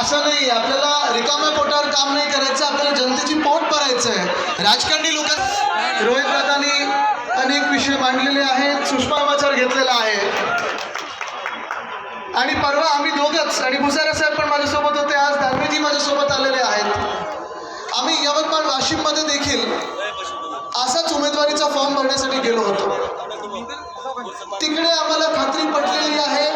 असं नाही आपल्याला रिकाम्या पोटावर काम नाही करायचं आपल्याला जनतेची पोट भरायचं आहे राजकारणी लोक रोहित दादानी अनेक विषय मांडलेले आहेत सुषमाचार घेतलेला आहे. आणि परवा आम्ही दोघंच आणि भुसारा साहेब पण माझ्यासोबत होते आज दानवेजी माझ्यासोबत आलेले आहेत. आम्ही यवतमाळ वाशिममध्ये देखील असाच उमेदवारीचा फॉर्म भरण्यासाठी गेलो होतो. तिकडे आम्हाला खात्री पटलेली आहे.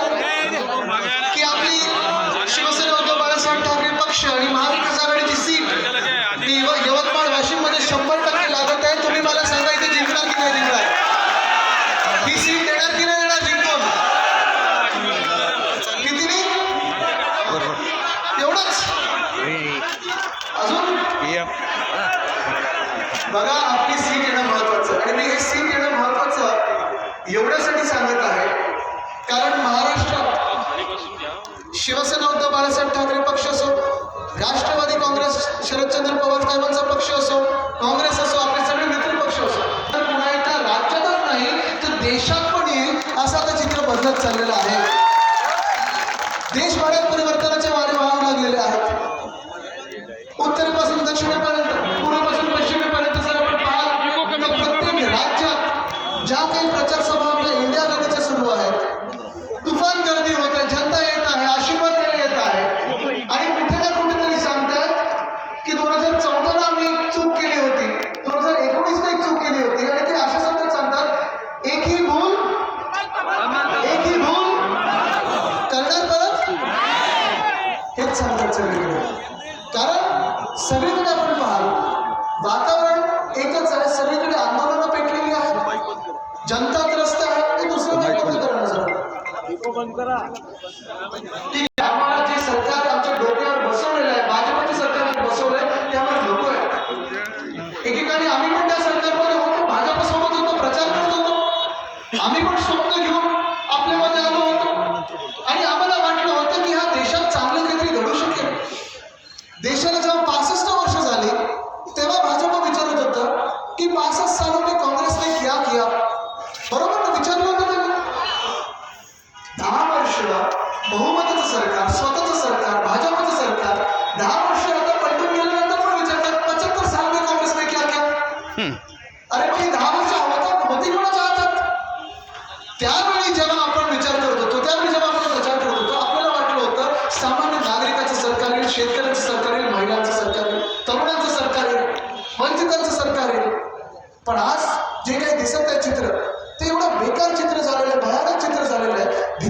चाललेलं आहे.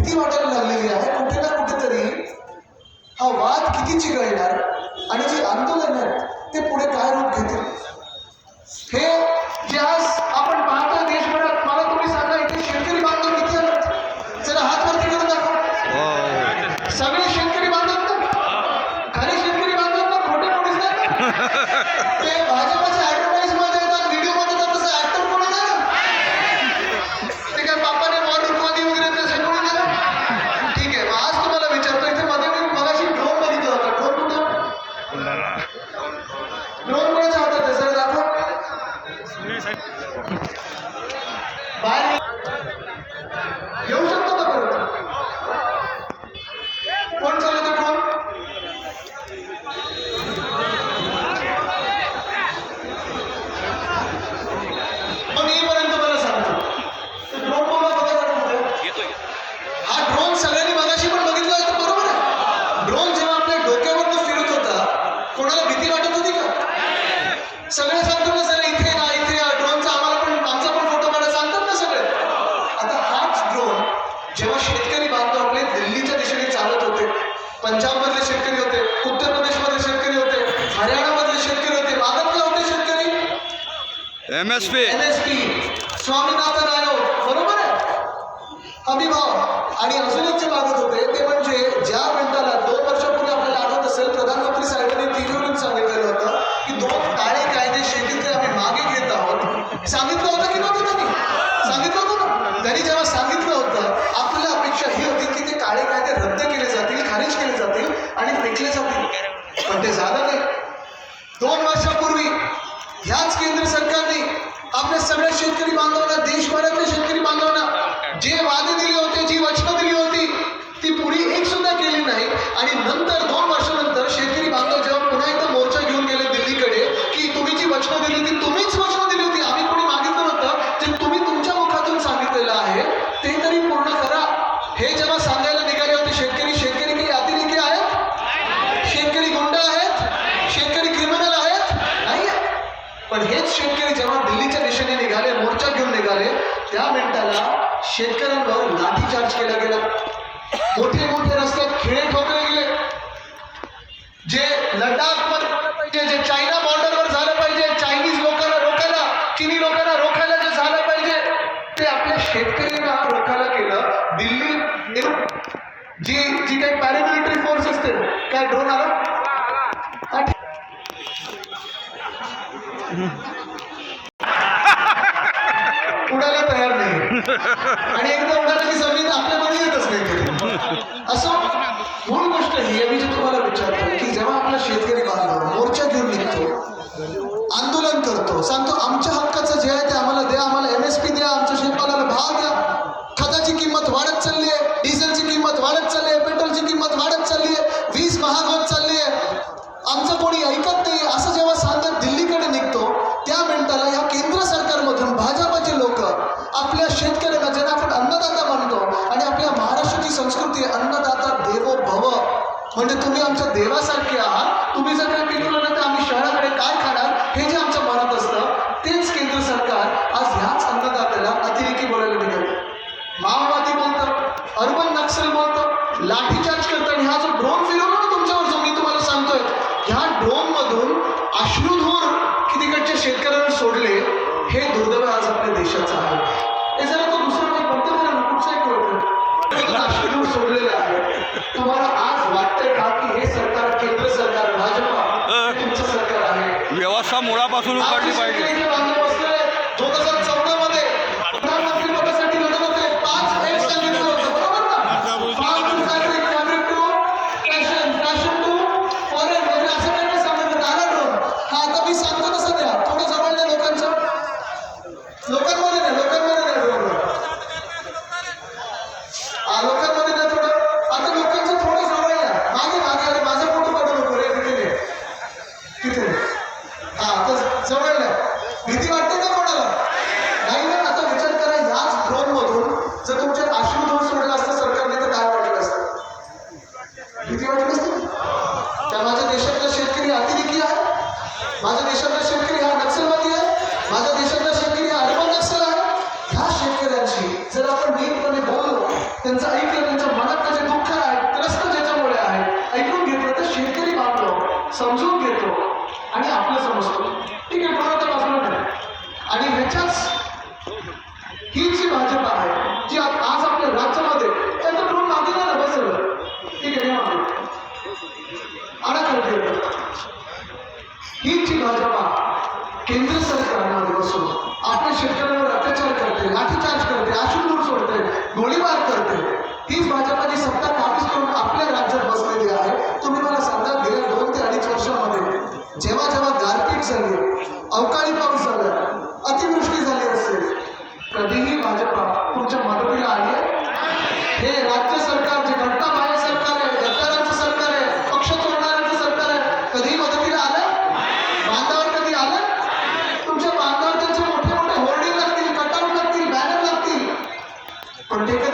भीती वाटायला लागलेली आहे. कुठे ना कुठेतरी हा वाद किती चिघळणार? एमएसपी एमएसपी स्वामीनाथन आयोग बरोबर आहे? हमीभाव आणि अजून एक मागत होते ते म्हणजे ज्या मिनिटाला दोन वर्षापूर्वी आपल्याला आठवत असेल प्रधानमंत्री साहेबांनी तिरुवरून सांगितलेलं होतं की दोन हे जेव्हा सांगायला निघाले होते शेतकरी शेतकरी काही अतिरेकी आहेत? शेतकरी गुंड आहेत? शेतकरी क्रिमिनल आहेत? नाही पण हेच शेतकरी जेव्हा दिल्लीच्या दिशेने निघाले मोर्चा घेऊन निघाले त्या मिनिटाला शेतकऱ्यांवर लाठीचार्ज केला गेला. मोठे मोठे रस्त्यात खेळ ठोकले गेले. जे लडाखमध्ये जे चायना बॉर्डरवर काय ड्रोन आला? उडायला तयार नाही. आणि एकदा माओवादी बोलतात अर्बन नक्षल बोलतात लाठीचार्ज करतात. आणि हा जो ड्रोन फिरवला ना तुमच्यावर जो मी तुम्हाला सांगतोय ह्या ड्रोनमधून अश्रुधूर की तिकडच्या शेतकऱ्यांना सोडले हे दुर्दैव आज आपल्या देशाचं आहे. हे जरा तो दुसरं काही बघतो ना कुठचाही बोलतो अश्रुधूर सोडलेले आहे तुम्हाला आज वाटतंय का की हे सरकार केंद्र सरकार भाजपा तुमचं सरकार आहे? व्यवस्था मुळापासून उघडली पाहिजे. और टेकन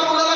a mulher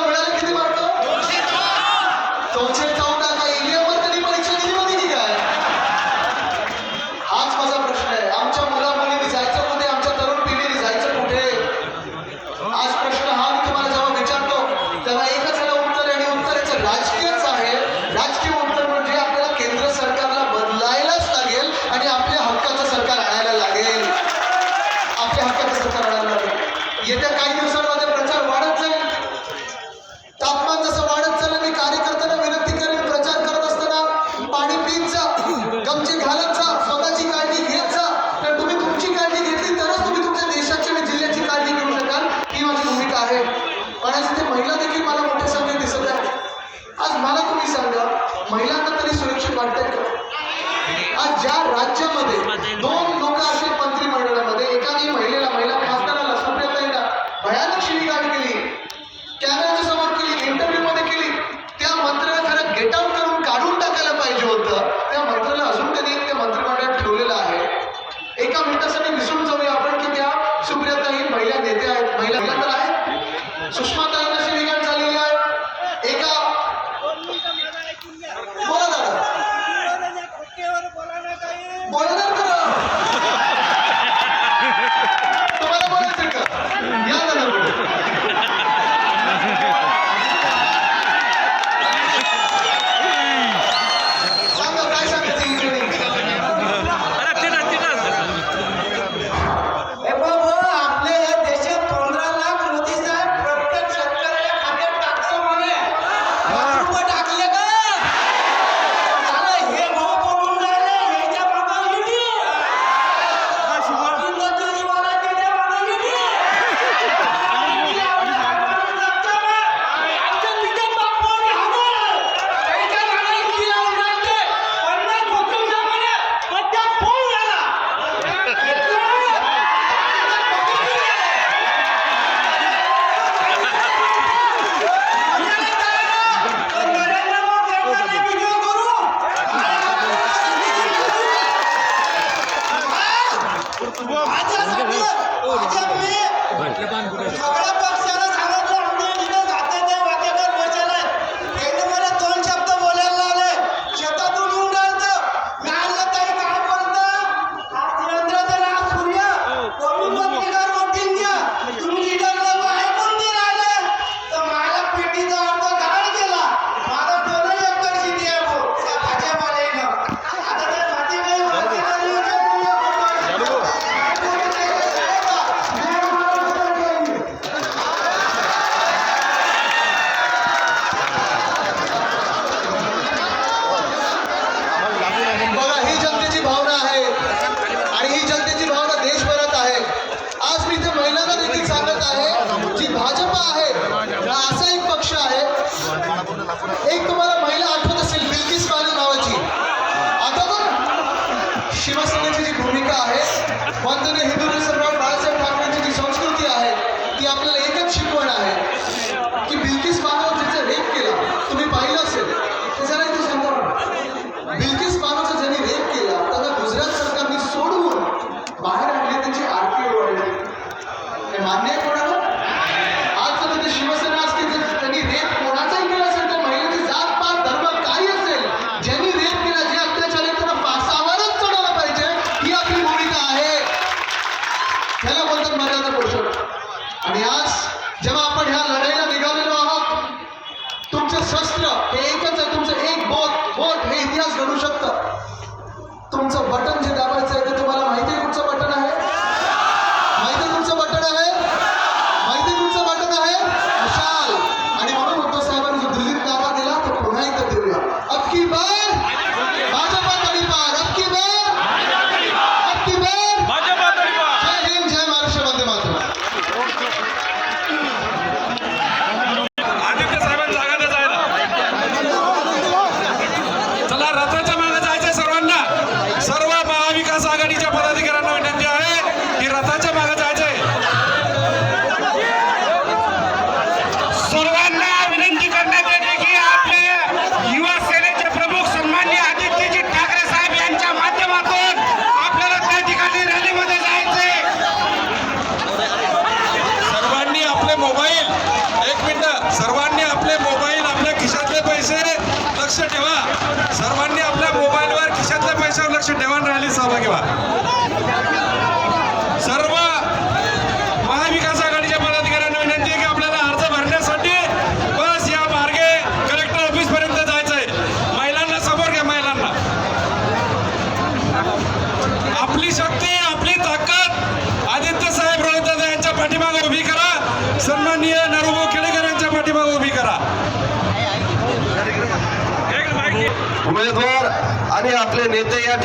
पण ते महिला देखील मला मोठ्या संख्येत दिसत आहे आज मला तुम्ही सांगा महिलांना तरी सुरक्षित वाटतंय का? आज ज्या राज्यामध्ये दोन लोक असे मंत्री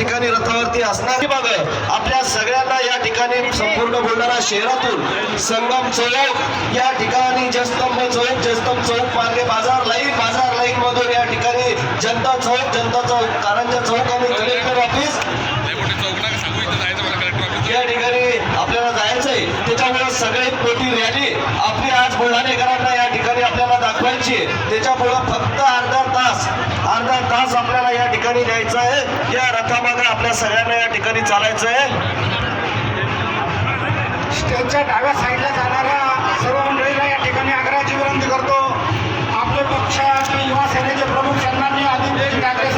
ठिकाणी रथावरती असणार बघ आपल्या सगळ्यांना या ठिकाणी संपूर्ण बुलढाणा शहरातून संगम चौक या ठिकाणी जस्तंभ चौक जस्तंभ चौक मार्गे बाजार लाईन बाजार लाईन मधून या ठिकाणी जनता चौक जनता चौक कारंजा चौक आणि कलेक्टर ऑफिस. या ठिकाणी आपल्याला जायचंय. त्याच्यामुळे सगळ्यात मोठी रॅली आपली आज बुलढाणेकरांना या ठिकाणी आपल्याला दाखवायची त्याच्यामुळं फक्त अर्धा तास अर्धा तास आपल्याला या ठिकाणी द्यायचा आहे. या रथामागे आपल्या सगळ्यांना या ठिकाणी चालायचं आहे. स्टेजच्या डाव्या साईडला जाणाऱ्या सर्व मंडळीला या ठिकाणी आग्रहाची विनंती करतो. आपले पक्ष युवा सेनेचे प्रमुख सन्मान्य आदित्य ठाकरे